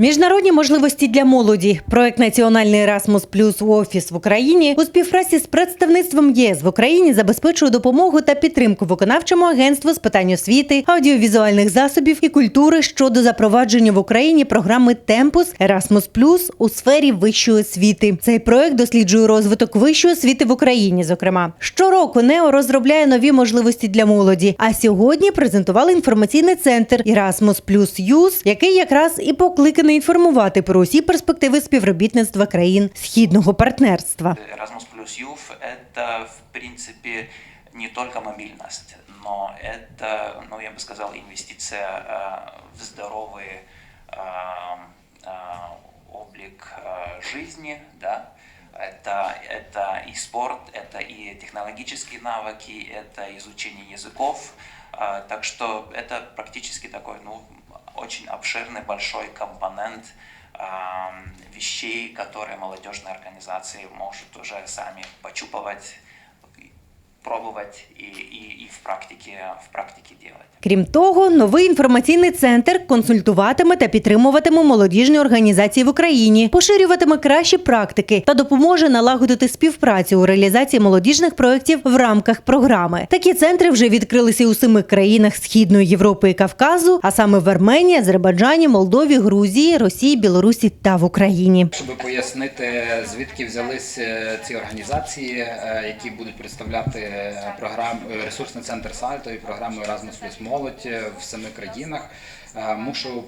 Міжнародні можливості для молоді. Проект Національний Erasmus Plus офіс в Україні у співпраці з представництвом ЄС в Україні забезпечує допомогу та підтримку виконавчому агентству з питань освіти, аудіовізуальних засобів і культури щодо запровадження в Україні програми Темпус Erasmus Plus у сфері вищої освіти. Цей проект досліджує розвиток вищої освіти в Україні. Зокрема, щороку НЕО розробляє нові можливості для молоді. А сьогодні презентували інформаційний центр Erasmus Plus Youth, який якраз і покликаний інформувати про усі перспективи співробітництва країн східного партнерства. Erasmus Plus Youth – это, в принципе, не только мобильность, но это, ну, я бы сказал, инвестиция э, в здоровый э, э, облик э, жизни, да, это, это и спорт, это и технологические навыки, это изучение языков, Э, так что это практически такой, ну, очень обширный, большой компонент эм, вещей, которые молодежные организации может уже сами почупывать, пробовать и, и, и в практике, в практике делать. Крім того, новий інформаційний центр консультуватиме та підтримуватиме молодіжні організації в Україні, поширюватиме кращі практики та допоможе налагодити співпрацю у реалізації молодіжних проєктів в рамках програми. Такі центри вже відкрилися у семи країнах Східної Європи і Кавказу, а саме в Арменії, Азербайджані, Молдові, Грузії, Росії, Білорусі та в Україні. Щоб пояснити, звідки взялись е, ці організації, е, які будуть представляти програм ресурсний центр Сальто і програму Erasmus Plus молодь е, в семи країнах. е, Мушу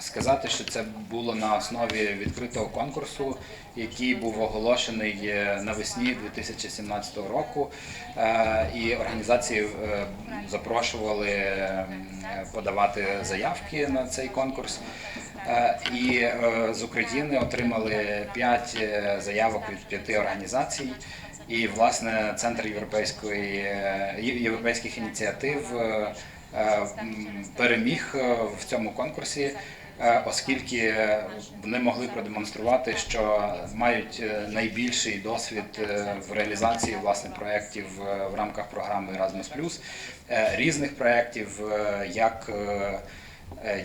сказати, що це було на основі відкритого конкурсу, який був оголошений е, навесні 2017 року. Е, І організації е, запрошували е, подавати заявки на цей конкурс. Е, І е, з України отримали 5 заявок від 5 організацій. І власне центр європейської е, європейських ініціатив е, е, переміг в цьому конкурсі, оскільки вони могли продемонструвати, що мають найбільший досвід в реалізації власне проєктів в рамках програми Erasmus+, різних проєктів, як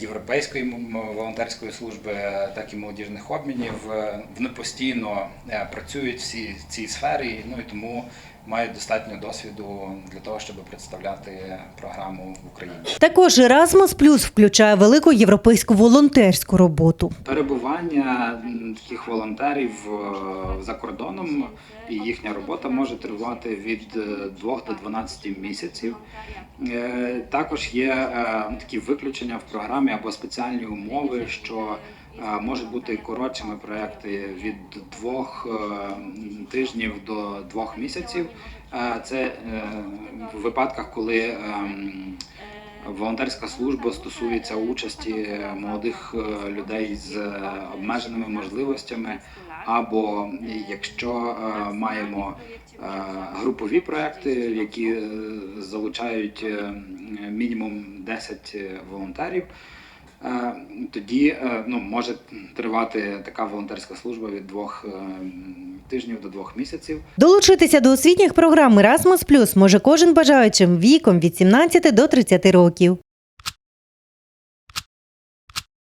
Європейської м- м- волонтерської служби, е, так і молодіжних обмінів. Е, Вони постійно е, працюють всі в цій сфері, ну і тому мають достатньо досвіду для того, щоб представляти програму в Україні. Також Erasmus Plus включає велику європейську волонтерську роботу. Перебування таких волонтерів е, за кордоном і їхня робота може тривати від 2 до 12 місяців. Е, Також є е, такі виключення в програмі або спеціальні умови, що е, можуть бути коротшими проекти від двох е, тижнів до двох місяців. Це е, в випадках, коли ем, Волонтерська служба стосується участі молодих е, людей з обмеженими можливостями, або якщо маємо групові проекти, які залучають мінімум 10 волонтерів. Е, Тоді е, ну, може тривати така волонтерська служба від двох е, тижнів до двох місяців. Долучитися до освітніх програм Erasmus може кожен бажаючим віком від 17 до 30 років.